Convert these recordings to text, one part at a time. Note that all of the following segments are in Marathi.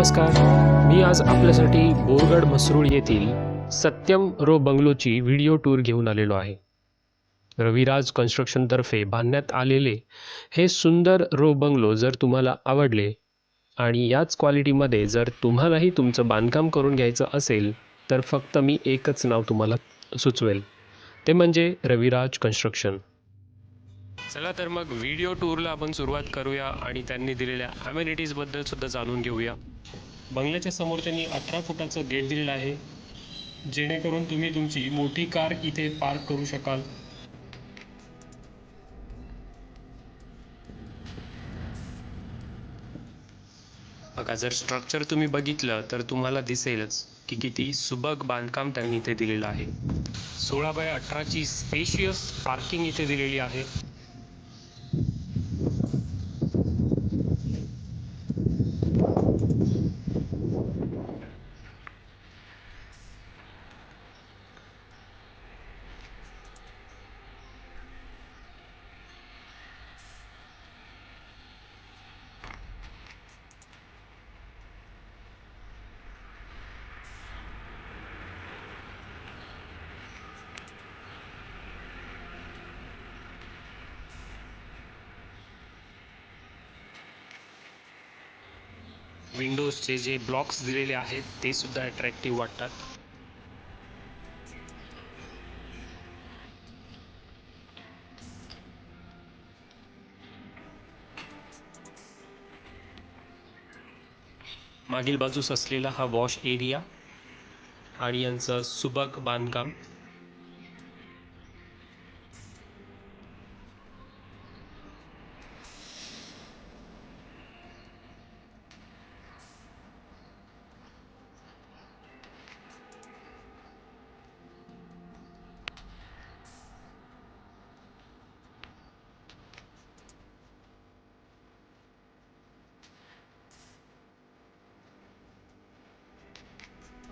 नमस्कार. मी आज आपल्यासाठी बोरगड मसरूळ येथील सत्यम रो बंगलोची व्हिडिओ टूर घेऊन आलेलो आहे. रविराज कन्स्ट्रक्शनतर्फे बांधण्यात आलेले हे सुंदर रो बंगलो जर तुम्हाला आवडले आणि याच क्वालिटीमध्ये जर तुम्हालाही तुमचं बांधकाम करून घ्यायचं असेल तर फक्त मी एकच नाव तुम्हाला सुचवेल. ते म्हणजे रविराज कन्स्ट्रक्शन चला तर मग व्हिडिओ टूरला आपण सुरुवात करूया आणि त्यांनी दिलेल्या अमेनिटीजबद्दल सुद्धा जाणून घेऊया. बंगल्याच्या समोर त्यांनी अठरा फुटाचं गेट दिलेलं आहे. जेणेकरून तुम्ही तुमची मोठी कार इथे पार्क करू शकाल. बघा जर स्ट्रक्चर तुम्ही बघितलं तर तुम्हाला दिसेलच की किती सुबक बांधकाम त्यांनी इथे दिलेलं आहे. सोळा बाय अठराची स्पेशियस पार्किंग इथे दिलेली आहे. विंडोजचे जे ब्लॉक्स दिलेले आहेत ते सुद्धा अट्रॅक्टिव्ह वाटतात. मागील बाजूस असलेला हा वॉश एरिया आणि यांचं सुबक बांधकाम.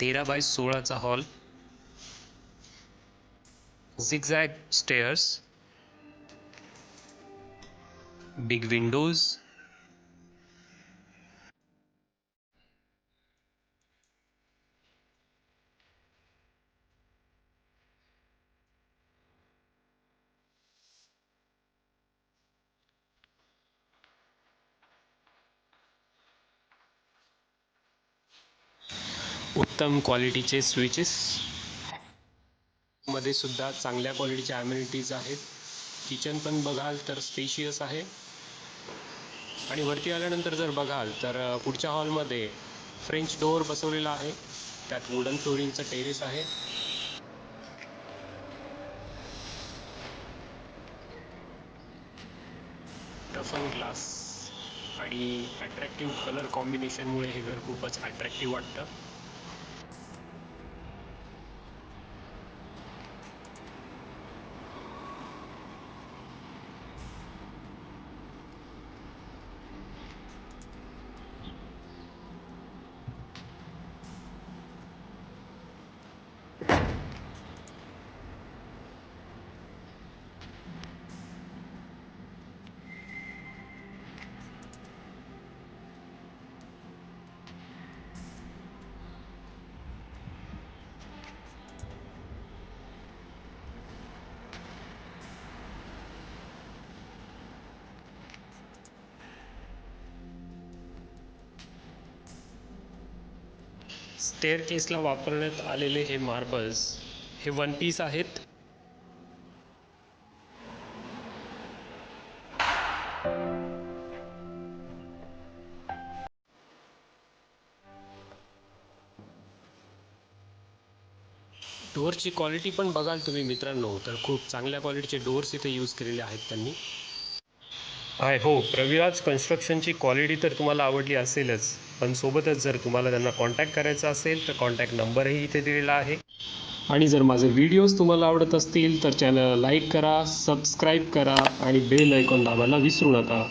तेरा by सोळाचा hall. Zigzag stairs big windows उत्तम क्वालिटीचे स्विचेस मध्ये सुद्धा चांगल्या क्वालिटीचे ॲम्युनिटीज आहेत. किचन पण बघाल तर स्पेशियस आहे. आणि वरती आल्यानंतर जर बघाल तर पुढच्या हॉलमध्ये फ्रेंच डोअर बसवलेला आहे. त्यात वुडन फ्लोरिंगचं टेरेस आहे. टफन ग्लास आणि अट्रॅक्टिव्ह कलर कॉम्बिनेशनमुळे हे घर खूपच अट्रॅक्टिव्ह वाटतं. स्टेअरकेसला वापरण्यात आलेले हे मार्बल्स हे वन पीस आहेत. डोअरची क्वालिटी पण बघाल तुम्ही मित्रांनो तर खूप चांगल्या क्वालिटीचे डोअर्स इथे यूज केलेले आहेत त्यांनी. आय हो. प्रविराज कन्स्ट्रक्शनची क्वालिटी तर तुम्हाला आवडली असेलच. पण सोबतच जर तुम्हाला त्यांना कॉन्टॅक्ट करायचा असेल तर कॉन्टॅक्ट नंबरही इथे दिलेला आहे. आणि जर माझे व्हिडिओज तुम्हाला आवडत असतील तर चॅनलला लाईक करा सबस्क्राईब करा आणि बेल ऐकून दाबायला विसरू नका.